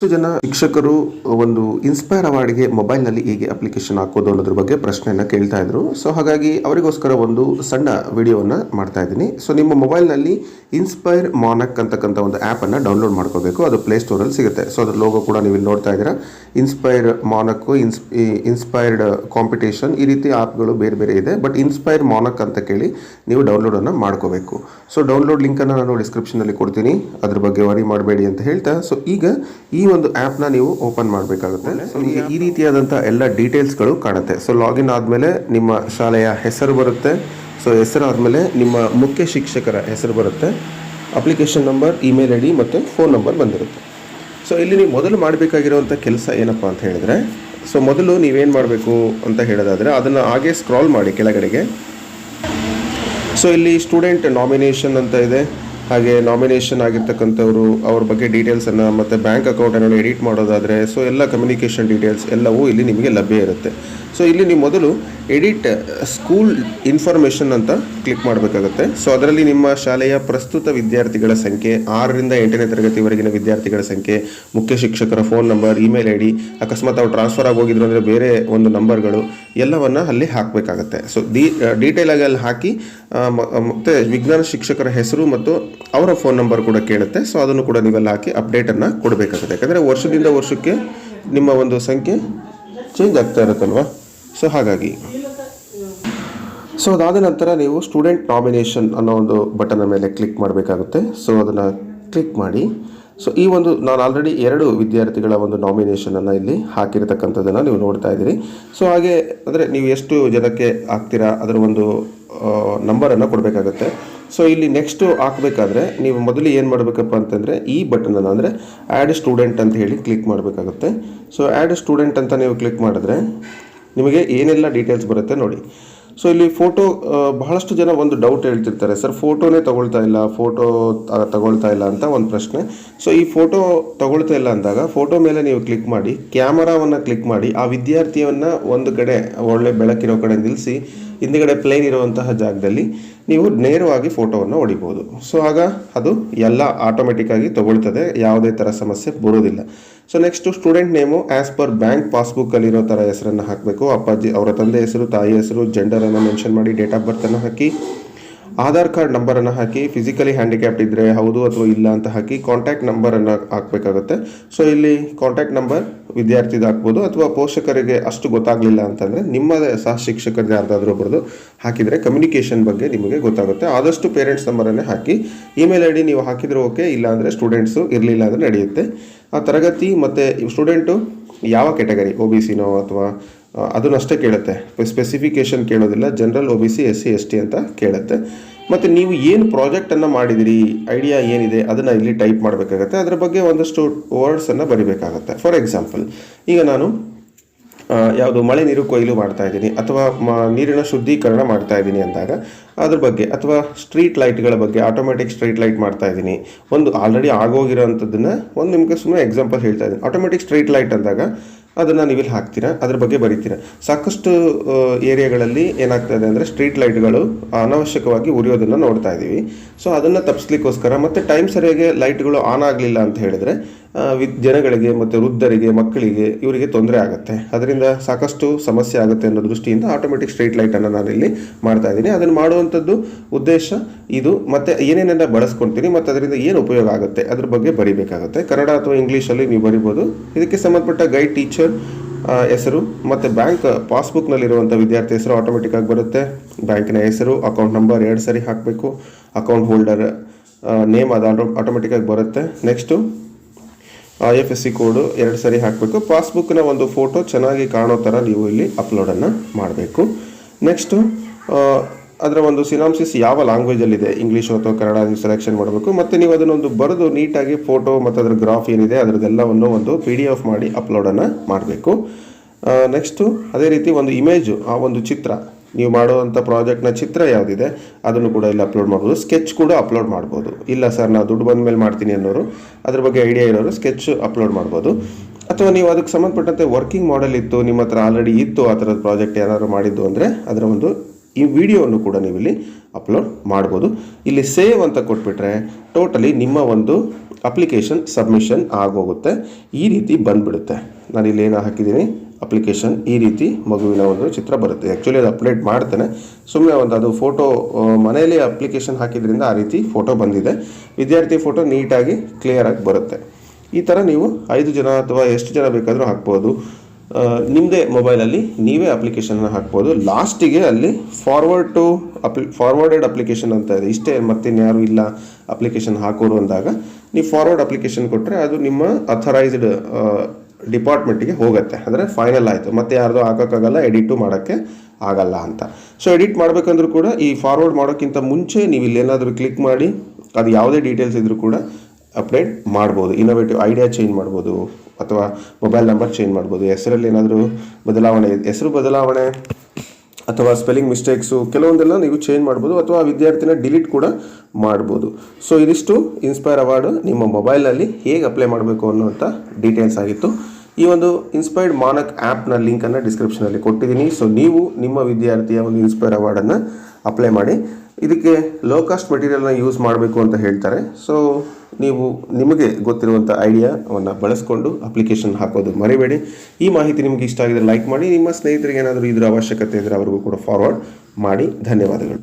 ಎಷ್ಟು ಜನ ಶಿಕ್ಷಕರು ಒಂದು ಇನ್ಸ್ಪೈರ್ ಅವಾರ್ಡ್ಗೆ ಮೊಬೈಲ್ನಲ್ಲಿ ಹೇಗೆ ಅಪ್ಲಿಕೇಶನ್ ಹಾಕೋದು ಅನ್ನೋದ್ರ ಬಗ್ಗೆ ಪ್ರಶ್ನೆಯನ್ನು ಕೇಳ್ತಾ ಇದ್ರು. ಸೊ ಹಾಗಾಗಿ ಅವರಿಗೋಸ್ಕರ ಒಂದು ಸಣ್ಣ ವಿಡಿಯೋವನ್ನು ಮಾಡ್ತಾ ಇದ್ದೀನಿ. ಸೊ ನಿಮ್ಮ ಮೊಬೈಲ್ನಲ್ಲಿ ಇನ್ಸ್ಪೈರ್ ಮಾನಕ್ ಅಂತಕ್ಕಂಥ ಒಂದು ಆ್ಯಪನ್ನು ಡೌನ್ಲೋಡ್ ಮಾಡ್ಕೋಬೇಕು. ಅದು ಪ್ಲೇ ಪ್ಲೇಸ್ಟೋರಲ್ಲಿ ಸಿಗುತ್ತೆ. ಸೊ ಅದ್ರ ಲೋಗೋ ಕೂಡ ನೀವು ಇಲ್ಲಿ ನೋಡ್ತಾ ಇದ್ದೀರಾ. ಇನ್ಸ್ಪೈರ್ ಮಾನಕ್ಕು ಇನ್ಸ್ ಇನ್ಸ್ಪೈರ್ಡ್ ಕಾಂಪಿಟೇಷನ್ ಈ ರೀತಿ ಆ್ಯಪ್ಗಳು ಬೇರೆ ಬೇರೆ ಇದೆ. ಬಟ್ ಇನ್ಸ್ಪೈರ್ ಮಾನಕ್ ಅಂತ ಕೇಳಿ ನೀವು ಡೌನ್ಲೋಡನ್ನು ಮಾಡ್ಕೋಬೇಕು. ಸೊ ಡೌನ್ಲೋಡ್ ಲಿಂಕನ್ನು ನಾನು ಡಿಸ್ಕ್ರಿಪ್ಷನಲ್ಲಿ ಕೊಡ್ತೀನಿ. ಅದ್ರ ಬಗ್ಗೆ ವರಿ ಮಾಡಬೇಡಿ ಅಂತ ಹೇಳ್ತಾ. ಸೊ ಈಗ ಈ ಒಂದು ಆ್ಯಪ್ನ ನೀವು ಓಪನ್ ಮಾಡಬೇಕಾಗುತ್ತೆ. ಸೊ ನಿಮಗೆ ಈ ರೀತಿಯಾದಂಥ ಎಲ್ಲ ಡೀಟೇಲ್ಸ್ಗಳು ಕಾಣುತ್ತೆ. ಸೊ ಲಾಗಿನ್ ಆದಮೇಲೆ ನಿಮ್ಮ ಶಾಲೆಯ ಹೆಸರು ಬರುತ್ತೆ. ಸೊ ಹೆಸರು ಆದಮೇಲೆ ನಿಮ್ಮ ಮುಖ್ಯ ಶಿಕ್ಷಕರ ಹೆಸರು ಬರುತ್ತೆ. Application number email I D ಮತ್ತು ಫೋನ್ ನಂಬರ್ ಬಂದಿರುತ್ತೆ. ಸೊ ಇಲ್ಲಿ ನೀವು ಮೊದಲು ಮಾಡಬೇಕಾಗಿರುವಂಥ ಕೆಲಸ ಏನಪ್ಪ ಅಂತ ಹೇಳಿದ್ರೆ ಸೊ ಮೊದಲು ನೀವೇನು ಮಾಡಬೇಕು ಅಂತ ಹೇಳೋದಾದರೆ ಅದನ್ನು ಹಾಗೆ ಸ್ಕ್ರಾಲ್ ಮಾಡಿ ಕೆಳಗಡೆಗೆ. ಸೊ ಇಲ್ಲಿ ಸ್ಟೂಡೆಂಟ್ ನಾಮಿನೇಷನ್ ಅಂತ ಇದೆ. ಹಾಗೆ ನಾಮಿನೇಷನ್ ಆಗಿರ್ತಕ್ಕಂಥವ್ರು, ಅವ್ರ ಬಗ್ಗೆ ಡೀಟೇಲ್ಸನ್ನು ಮತ್ತು ಬ್ಯಾಂಕ್ ಅಕೌಂಟನ್ನು ಎಡಿಟ್ ಮಾಡೋದಾದರೆ ಸೊ ಎಲ್ಲ ಕಮ್ಯುನಿಕೇಷನ್ ಡೀಟೇಲ್ಸ್ ಎಲ್ಲವೂ ಇಲ್ಲಿ ನಿಮಗೆ ಲಭ್ಯ ಇರುತ್ತೆ. ಸೊ ಇಲ್ಲಿ ನೀವು ಮೊದಲು ಎಡಿಟ್ ಸ್ಕೂಲ್ ಇನ್ಫಾರ್ಮೇಷನ್ ಅಂತ ಕ್ಲಿಕ್ ಮಾಡಬೇಕಾಗುತ್ತೆ. ಸೊ ಅದರಲ್ಲಿ ನಿಮ್ಮ ಶಾಲೆಯ ಪ್ರಸ್ತುತ ವಿದ್ಯಾರ್ಥಿಗಳ ಸಂಖ್ಯೆ, ಆರರಿಂದ ಎಂಟನೇ ತರಗತಿವರೆಗಿನ ವಿದ್ಯಾರ್ಥಿಗಳ ಸಂಖ್ಯೆ, ಮುಖ್ಯ ಶಿಕ್ಷಕರ phone number email I D ಅಕಸ್ಮಾತ್ ಅವ್ರು ಟ್ರಾನ್ಸ್ಫರ್ ಆಗೋಗಿದ್ರು ಅಂದರೆ ಬೇರೆ ಒಂದು ನಂಬರ್ಗಳು ಎಲ್ಲವನ್ನು ಅಲ್ಲಿ ಹಾಕಬೇಕಾಗತ್ತೆ. ಸೊ ಡೀಟೇಲ್ ಆಗಿ ಅಲ್ಲಿ ಹಾಕಿ ಮತ್ತೆ ವಿಜ್ಞಾನ ಶಿಕ್ಷಕರ ಹೆಸರು ಮತ್ತು ಅವರ ಫೋನ್ ನಂಬರ್ ಕೂಡ ಕೇಳುತ್ತೆ. ಸೊ ಅದನ್ನು ಕೂಡ ನೀವೆಲ್ಲ ಹಾಕಿ ಅಪ್ಡೇಟನ್ನು ಕೊಡಬೇಕಾಗುತ್ತೆ. ಯಾಕಂದರೆ ವರ್ಷದಿಂದ ವರ್ಷಕ್ಕೆ ನಿಮ್ಮ ಒಂದು ಸಂಖ್ಯೆ ಚೇಂಜ್ ಆಗ್ತಾ ಇರುತ್ತಲ್ವಾ? ಸೊ ಹಾಗಾಗಿ. ಸೊ ಅದಾದ ನಂತರ ನೀವು ಸ್ಟೂಡೆಂಟ್ ನಾಮಿನೇಷನ್ ಅನ್ನೋ ಒಂದು ಬಟನ್ ಮೇಲೆ ಕ್ಲಿಕ್ ಮಾಡಬೇಕಾಗುತ್ತೆ. ಸೊ ಅದನ್ನು ಕ್ಲಿಕ್ ಮಾಡಿ. ಸೊ ಈ ಒಂದು ನಾನು ಆಲ್ರೆಡಿ ಎರಡು ವಿದ್ಯಾರ್ಥಿಗಳ ಒಂದು ನಾಮಿನೇಷನನ್ನು ಇಲ್ಲಿ ಹಾಕಿರತಕ್ಕಂಥದ್ದನ್ನು ನೀವು ನೋಡ್ತಾ ಇದ್ದೀರಿ. ಸೊ ಹಾಗೆ ಅಂದರೆ ನೀವು ಎಷ್ಟು ಜನಕ್ಕೆ ಹಾಕ್ತೀರಾ? ಅದರ ಒಂದು ನಂಬರನ್ನು ಕೊಡಬೇಕಾಗತ್ತೆ. ಸೊ ಇಲ್ಲಿ ನೆಕ್ಸ್ಟು ಹಾಕಬೇಕಾದ್ರೆ ನೀವು ಮೊದಲು ಏನು ಮಾಡಬೇಕಪ್ಪ ಅಂತಂದರೆ ಈ ಬಟನನ್ನು ಅಂದರೆ ಆ್ಯಡ್ ಸ್ಟೂಡೆಂಟ್ ಅಂತ ಹೇಳಿ ಕ್ಲಿಕ್ ಮಾಡಬೇಕಾಗುತ್ತೆ. ಸೊ ಆ್ಯಡ್ ಸ್ಟೂಡೆಂಟ್ ಅಂತ ನೀವು ಕ್ಲಿಕ್ ಮಾಡಿದ್ರೆ ನಿಮಗೆ ಏನೆಲ್ಲ ಡೀಟೇಲ್ಸ್ ಬರುತ್ತೆ ನೋಡಿ. ಸೊ ಇಲ್ಲಿ ಫೋಟೋ ಬಹಳಷ್ಟು ಜನ ಒಂದು ಡೌಟ್ ಹೇಳ್ತಿರ್ತಾರೆ. ಸರ್ ಫೋಟೋನೇ ತಗೊಳ್ತಾ ಇಲ್ಲ ಫೋಟೋ ತಗೊಳ್ತಾ ಇಲ್ಲ ಅಂತ ಒಂದು ಪ್ರಶ್ನೆ. ಸೊ ಈ ಫೋಟೋ ತಗೊಳ್ತಾ ಇಲ್ಲ ಅಂದಾಗ ಫೋಟೋ ಮೇಲೆ ನೀವು ಕ್ಲಿಕ್ ಮಾಡಿ ಕ್ಯಾಮರಾವನ್ನು ಕ್ಲಿಕ್ ಮಾಡಿ, ಆ ವಿದ್ಯಾರ್ಥಿಯನ್ನು ಒಂದು ಕಡೆ, ಒಳ್ಳೆ ಬೆಳಕಿರೋ ಕಡೆ ನಿಲ್ಲಿಸಿ ಹಿಂದ್ಗಡೆ ಪ್ಲೇನ್ ಇರುವಂತಹ ಜಾಗದಲ್ಲಿ ನೀವು ನೇರವಾಗಿ ಫೋಟೋವನ್ನು ಹೊಡಿಬೋದು. ಸೊ ಆಗ ಅದು ಎಲ್ಲ ಆಟೋಮೆಟಿಕ್ಕಾಗಿ ತಗೊಳ್ತದೆ. ಯಾವುದೇ ಥರ ಸಮಸ್ಯೆ ಬರೋದಿಲ್ಲ. So next student name as per bank passbook ಪಾಸ್ಬುಕ್ಕಲ್ಲಿರೋ ಥರ ಹೆಸರನ್ನು ಹಾಕಬೇಕು. ಅಪ್ಪಾಜಿ ಅವರ ತಂದೆ ಹೆಸರು, ತಾಯಿ ಹೆಸರು ಜೆಂಡರನ್ನು ಮೆನ್ಷನ್ ಮಾಡಿ ಡೇಟ್ ಆಫ್ ಬರ್ತನ್ನು ಹಾಕಿ, ಆಧಾರ್ ಕಾರ್ಡ್ ನಂಬರನ್ನು ಹಾಕಿ ಫಿಸಿಕಲಿ ಹ್ಯಾಂಡಿಕ್ಯಾಪ್ ಇದ್ದರೆ ಹೌದು ಅಥವಾ ಇಲ್ಲ ಅಂತ ಹಾಕಿ ಕಾಂಟ್ಯಾಕ್ಟ್ ನಂಬರನ್ನು ಹಾಕಬೇಕಾಗುತ್ತೆ. ಸೊ ಇಲ್ಲಿ ಕಾಂಟ್ಯಾಕ್ಟ್ ನಂಬರ್ ವಿದ್ಯಾರ್ಥಿದು ಹಾಕ್ಬೋದು ಅಥವಾ ಪೋಷಕರಿಗೆ ಅಷ್ಟು ಗೊತ್ತಾಗಲಿಲ್ಲ ಅಂತಂದರೆ ನಿಮ್ಮ ಸಹ ಶಿಕ್ಷಕರಿಗೆ ಯಾರ್ದಾದ್ರೂ ಒಬ್ಬರದು ಹಾಕಿದರೆ ಕಮ್ಯುನಿಕೇಷನ್ ಬಗ್ಗೆ ನಿಮಗೆ ಗೊತ್ತಾಗುತ್ತೆ. ಆದಷ್ಟು ಪೇರೆಂಟ್ಸ್ ನಂಬರನ್ನೇ ಹಾಕಿ ಇಮೇಲ್ ಐ ಡಿ ನೀವು ಹಾಕಿದರೆ ಓಕೆ ಇಲ್ಲ ಅಂದರೆ ಸ್ಟೂಡೆಂಟ್ಸು ಇರಲಿಲ್ಲ ಅಂದರೆ ನಡೆಯುತ್ತೆ. ಆ ತರಗತಿ ಮತ್ತು ಸ್ಟೂಡೆಂಟು ಯಾವ ಕೆಟಗರಿ ಒ ಬಿ ಸಿನೋ ಅಥವಾ ಅದನ್ನಷ್ಟೇ ಕೇಳುತ್ತೆ. ಸ್ಪೆಸಿಫಿಕೇಶನ್ ಕೇಳೋದಿಲ್ಲ. General O B C S C S T ಅಂತ ಕೇಳುತ್ತೆ. ಮತ್ತು ನೀವು ಏನು ಪ್ರಾಜೆಕ್ಟನ್ನು ಮಾಡಿದಿರಿ? ಐಡಿಯಾ ಏನಿದೆ? ಅದನ್ನು ಇಲ್ಲಿ ಟೈಪ್ ಮಾಡಬೇಕಾಗತ್ತೆ. ಅದರ ಬಗ್ಗೆ ಒಂದಷ್ಟು ವರ್ಡ್ಸನ್ನು ಬರಿಬೇಕಾಗತ್ತೆ. ಫಾರ್ ಎಕ್ಸಾಂಪಲ್ ಈಗ ನಾನು ಯಾವುದು ಮಳೆ ನೀರು ಕೊಯ್ಲು ಮಾಡ್ತಾ ಇದ್ದೀನಿ ಅಥವಾ ನೀರಿನ ಶುದ್ಧೀಕರಣ ಮಾಡ್ತಾ ಇದ್ದೀನಿ ಅಂದಾಗ ಅದ್ರ ಬಗ್ಗೆ ಅಥವಾ ಸ್ಟ್ರೀಟ್ ಲೈಟ್ಗಳ ಬಗ್ಗೆ ಆಟೋಮೆಟಿಕ್ ಸ್ಟ್ರೀಟ್ ಲೈಟ್ ಮಾಡ್ತಾ ಇದ್ದೀನಿ. ಒಂದು ಆಲ್ರೆಡಿ ಆಗೋಗಿರೋಂಥದ್ದನ್ನ ಒಂದು ನಿಮಗೆ ಸುಮ್ಮನೆ ಎಕ್ಸಾಂಪಲ್ ಹೇಳ್ತಾ ಇದ್ದೀನಿ. ಆಟೋಮೆಟಿಕ್ ಸ್ಟ್ರೀಟ್ ಲೈಟ್ ಅಂದಾಗ ಅದನ್ನು ನೀವು ಇಲ್ಲಿ ಹಾಕ್ತೀರಾ? ಅದ್ರ ಬಗ್ಗೆ ಬರೀತೀರಾ? ಸಾಕಷ್ಟು ಏರಿಯಾಗಳಲ್ಲಿ ಏನಾಗ್ತದೆ ಅಂದರೆ ಸ್ಟ್ರೀಟ್ ಲೈಟ್ಗಳು ಅನಾವಶ್ಯಕವಾಗಿ ಉರಿಯೋದನ್ನು ನೋಡ್ತಾ ಇದ್ದೀವಿ ಸೊ ಅದನ್ನು ತಪ್ಪಿಸ್ಲಿಕ್ಕೋಸ್ಕರ ಮತ್ತು ಟೈಮ್ ಸರಿಯಾಗಿ ಲೈಟ್ಗಳು ಆನ್ ಆಗಲಿಲ್ಲ ಅಂತ ಹೇಳಿದರೆ ಆ, ವಿ- ಜನಗಳಿಗೆ ಮತ್ತು ವೃದ್ಧರಿಗೆ ಮಕ್ಕಳಿಗೆ ಇವರಿಗೆ ತೊಂದರೆ ಆಗುತ್ತೆ. ಅದರಿಂದ ಸಾಕಷ್ಟು ಸಮಸ್ಯೆ ಆಗುತ್ತೆ ಅನ್ನೋ ದೃಷ್ಟಿಯಿಂದ ಆಟೋಮೆಟಿಕ್ ಸ್ಟ್ರೀಟ್ ಲೈಟನ್ನು ನಾನು ಇಲ್ಲಿ ಮಾಡ್ತಾ ಇದ್ದೀನಿ. ಅದನ್ನು ಮಾಡುವಂಥದ್ದು ಉದ್ದೇಶ ಇದು. ಮತ್ತು ಏನೇನೆಲ್ಲ ಬಳಸ್ಕೊಳ್ತೀನಿ ಮತ್ತು ಅದರಿಂದ ಏನು ಉಪಯೋಗ ಆಗುತ್ತೆ ಅದ್ರ ಬಗ್ಗೆ ಬರಿಬೇಕಾಗುತ್ತೆ. ಕನ್ನಡ ಅಥವಾ ಇಂಗ್ಲೀಷಲ್ಲಿ ನೀವು ಬರಿಬೋದು. ಇದಕ್ಕೆ ಸಂಬಂಧಪಟ್ಟ ಗೈಡ್ ಟೀಚರ್ ಹೆಸರು ಮತ್ತು ಬ್ಯಾಂಕ್ ಪಾಸ್ಬುಕ್ನಲ್ಲಿರುವಂಥ ವಿದ್ಯಾರ್ಥಿ ಹೆಸರು ಆಟೋಮೆಟಿಕ್ ಆಗಿ ಬರುತ್ತೆ. ಬ್ಯಾಂಕಿನ ಹೆಸರು ಅಕೌಂಟ್ ನಂಬರ್ ಎರಡು ಸರಿ ಹಾಕಬೇಕು. ಅಕೌಂಟ್ ಹೋಲ್ಡರ್ ನೇಮ್ ಅದು ಆಟೋ ಆಟೋಮೆಟಿಕ್ಕಾಗಿ ಬರುತ್ತೆ. Next F S C code ಎರಡು ಸರಿ ಹಾಕಬೇಕು. ಪಾಸ್ಬುಕ್ನ ಒಂದು ಫೋಟೋ ಚೆನ್ನಾಗಿ ಕಾಣೋ ಥರ ನೀವು ಇಲ್ಲಿ ಅಪ್ಲೋಡನ್ನು ಮಾಡಬೇಕು. ನೆಕ್ಸ್ಟು ಅದರ ಒಂದು ಸಿನಾಮ್ಸಿಸ್ ಯಾವ ಲ್ಯಾಂಗ್ವೇಜಲ್ಲಿದೆ ಇಂಗ್ಲೀಷ್ ಅಥವಾ ಕನ್ನಡ ನೀವು ಸೆಲೆಕ್ಷನ್ ಮಾಡಬೇಕು. ಮತ್ತು ನೀವು ಅದನ್ನೊಂದು ಬರೆದು ನೀಟಾಗಿ ಫೋಟೋ ಮತ್ತು ಅದರ ಗ್ರಾಫ್ ಏನಿದೆ, ಅದರದ್ದೆಲ್ಲವನ್ನು ಒಂದು ಪಿ ಡಿ ಎಫ್ ಮಾಡಿ ಅಪ್ಲೋಡನ್ನು ಮಾಡಬೇಕು ನೆಕ್ಸ್ಟು ಅದೇ ರೀತಿ ಒಂದು ಇಮೇಜು ಆ ಒಂದು ಚಿತ್ರ. ನೀವು ಮಾಡುವಂಥ ಪ್ರಾಜೆಕ್ಟ್ನ ಚಿತ್ರ ಯಾವುದಿದೆ, ಅದನ್ನು ಕೂಡ ಇಲ್ಲಿ ಅಪ್ಲೋಡ್ ಮಾಡ್ಬೋದು. ಸ್ಕೆಚ್ ಕೂಡ ಅಪ್ಲೋಡ್ ಮಾಡ್ಬೋದು. ಇಲ್ಲ ಸರ್ ನಾನು ದುಡ್ಡು ಬಂದ ಮೇಲೆ ಮಾಡ್ತೀನಿ ಅನ್ನೋರು, ಅದ್ರ ಬಗ್ಗೆ ಐಡಿಯಾ ಇರೋರು ಸ್ಕೆಚ್ ಅಪ್ಲೋಡ್ ಮಾಡ್ಬೋದು. ಅಥವಾ ನೀವು ಅದಕ್ಕೆ ಸಂಬಂಧಪಟ್ಟಂತೆ ವರ್ಕಿಂಗ್ ಮಾಡೆಲ್ ಇತ್ತು, ನಿಮ್ಮ ಹತ್ರ ಆಲ್ರೆಡಿ ಇತ್ತು ಆ ಥರದ ಪ್ರಾಜೆಕ್ಟ್ ಏನಾದರೂ ಮಾಡಿದ್ದು ಅಂದರೆ ಅದರ ಒಂದು ಈ ವಿಡಿಯೋವನ್ನು ಕೂಡ ನೀವು ಇಲ್ಲಿ ಅಪ್ಲೋಡ್ ಮಾಡ್ಬೋದು. ಇಲ್ಲಿ ಸೇವ್ ಅಂತ ಕೊಟ್ಬಿಟ್ರೆ ಟೋಟಲಿ ನಿಮ್ಮ ಒಂದು ಅಪ್ಲಿಕೇಶನ್ ಸಬ್ಮಿಷನ್ ಆಗೋಗುತ್ತೆ. ಈ ರೀತಿ ಬಂದುಬಿಡುತ್ತೆ. ನಾನು ಇಲ್ಲಿ ಏನು ಹಾಕಿದ್ದೀನಿ? ಅಪ್ಲಿಕೇಶನ್ ಈ ರೀತಿ ಮಗುವಿನ ಒಂದು ಚಿತ್ರ ಬರುತ್ತೆ. ಆ್ಯಕ್ಚುಲಿ ಅದು ಅಪ್ಡೇಟ್ ಮಾಡ್ತೇನೆ. ಸುಮ್ಮನೆ ಒಂದು ಅದು ಫೋಟೋ ಮನೆಯಲ್ಲಿ ಅಪ್ಲಿಕೇಶನ್ ಹಾಕಿದ್ರಿಂದ ಆ ರೀತಿ ಫೋಟೋ ಬಂದಿದೆ. ವಿದ್ಯಾರ್ಥಿ ಫೋಟೋ ನೀಟಾಗಿ ಕ್ಲಿಯರಾಗಿ ಬರುತ್ತೆ. ಈ ಥರ ನೀವು ಐದು ಜನ ಅಥವಾ ಎಷ್ಟು ಜನ ಬೇಕಾದರೂ ಹಾಕ್ಬೋದು. ನಿಮ್ಮದೇ ಮೊಬೈಲಲ್ಲಿ ನೀವೇ ಅಪ್ಲಿಕೇಶನ್ನ ಹಾಕ್ಬೋದು. ಲಾಸ್ಟಿಗೆ ಅಲ್ಲಿ ಫಾರ್ವರ್ಡ್ ಟು ಅಪ್ಲಿ ಫಾರ್ವರ್ಡೆಡ್ ಅಪ್ಲಿಕೇಶನ್ ಅಂತ ಇದೆ. ಇಷ್ಟೇ ಮತ್ತಿನ್ಯಾರು ಇಲ್ಲ ಅಪ್ಲಿಕೇಶನ್ ಹಾಕೋರು ಅಂದಾಗ, ನೀವು ಫಾರ್ವರ್ಡ್ ಅಪ್ಲಿಕೇಶನ್ ಕೊಟ್ಟರೆ ಅದು ನಿಮ್ಮ ಅಥರೈಸ್ಡ್ ಡಿಪಾರ್ಟ್ಮೆಂಟಿಗೆ ಹೋಗುತ್ತೆ. ಅಂದರೆ ಫೈನಲ್ ಆಯಿತು. ಮತ್ತೆ ಯಾರ್ದೋ ಹಾಕೋಕ್ಕಾಗಲ್ಲ, ಎಡಿಟು ಮಾಡೋಕ್ಕೆ ಆಗಲ್ಲ ಅಂತ. ಸೊ ಎಡಿಟ್ ಮಾಡಬೇಕಂದ್ರೂ ಕೂಡ ಈ ಫಾರ್ವರ್ಡ್ ಮಾಡೋಕ್ಕಿಂತ ಮುಂಚೆ ನೀವು ಇಲ್ಲೇನಾದರೂ ಕ್ಲಿಕ್ ಮಾಡಿ, ಅದು ಯಾವುದೇ ಡೀಟೇಲ್ಸ್ ಇದ್ದರೂ ಕೂಡ ಅಪ್ಡೇಟ್ ಮಾಡ್ಬೋದು. ಇನೋವೇಟಿವ್ ಐಡಿಯಾ ಚೇಂಜ್ ಮಾಡ್ಬೋದು, ಅಥವಾ ಮೊಬೈಲ್ ನಂಬರ್ ಚೇಂಜ್ ಮಾಡ್ಬೋದು. ಹೆಸರಲ್ಲಿ ಏನಾದರೂ ಬದಲಾವಣೆ ಹೆಸರು ಬದಲಾವಣೆ? ಅಥವಾ ಸ್ಪೆಲ್ಲಿಂಗ್ ಮಿಸ್ಟೇಕ್ಸು ಕೆಲವೊಂದೆಲ್ಲ ನೀವು ಚೇಂಜ್ ಮಾಡ್ಬೋದು ಅಥವಾ ವಿದ್ಯಾರ್ಥಿನ ಡಿಲೀಟ್ ಕೂಡ ಮಾಡ್ಬೋದು. ಸೊ ಇದಿಷ್ಟು ಇನ್ಸ್ಪೈರ್ ಅವಾರ್ಡ್ ನಿಮ್ಮ ಮೊಬೈಲ್ನಲ್ಲಿ ಹೇಗೆ ಅಪ್ಲೈ ಮಾಡಬೇಕು ಅನ್ನುವಂಥ ಡೀಟೇಲ್ಸ್ ಆಗಿತ್ತು. ಈ ಒಂದು ಇನ್ಸ್ಪೈರ್ಡ್ ಮಾನಕ್ ಆ್ಯಪ್ನ ಲಿಂಕನ್ನು ಡಿಸ್ಕ್ರಿಪ್ಷನಲ್ಲಿ ಕೊಟ್ಟಿದ್ದೀನಿ. ಸೊ ನೀವು ನಿಮ್ಮ ವಿದ್ಯಾರ್ಥಿಯ ಒಂದು ಇನ್ಸ್ಪೈರ್ ಅವಾರ್ಡನ್ನು ಅಪ್ಲೈ ಮಾಡಿ. ಇದಕ್ಕೆ ಲೋ ಕಾಸ್ಟ್ ಮೆಟೀರಿಯಲ್ನ ಯೂಸ್ ಮಾಡಬೇಕು ಅಂತ ಹೇಳ್ತಾರೆ. ಸೊ ನೀವು ನಿಮಗೆ ಗೊತ್ತಿರುವಂಥ ಐಡಿಯಾವನ್ನು ಬಳಸ್ಕೊಂಡು ಅಪ್ಲಿಕೇಶನ್ ಹಾಕೋದು ಮರಿಬೇಡಿ. ಈ ಮಾಹಿತಿ ನಿಮಗೆ ಇಷ್ಟ ಆಗಿದ್ರೆ ಲೈಕ್ ಮಾಡಿ. ನಿಮ್ಮ ಸ್ನೇಹಿತರಿಗೆ ಏನಾದರೂ ಇದರ ಅವಶ್ಯಕತೆ ಇದ್ದರೆ ಅವರಿಗೂ ಕೂಡ ಫಾರ್ವರ್ಡ್ ಮಾಡಿ. ಧನ್ಯವಾದಗಳು.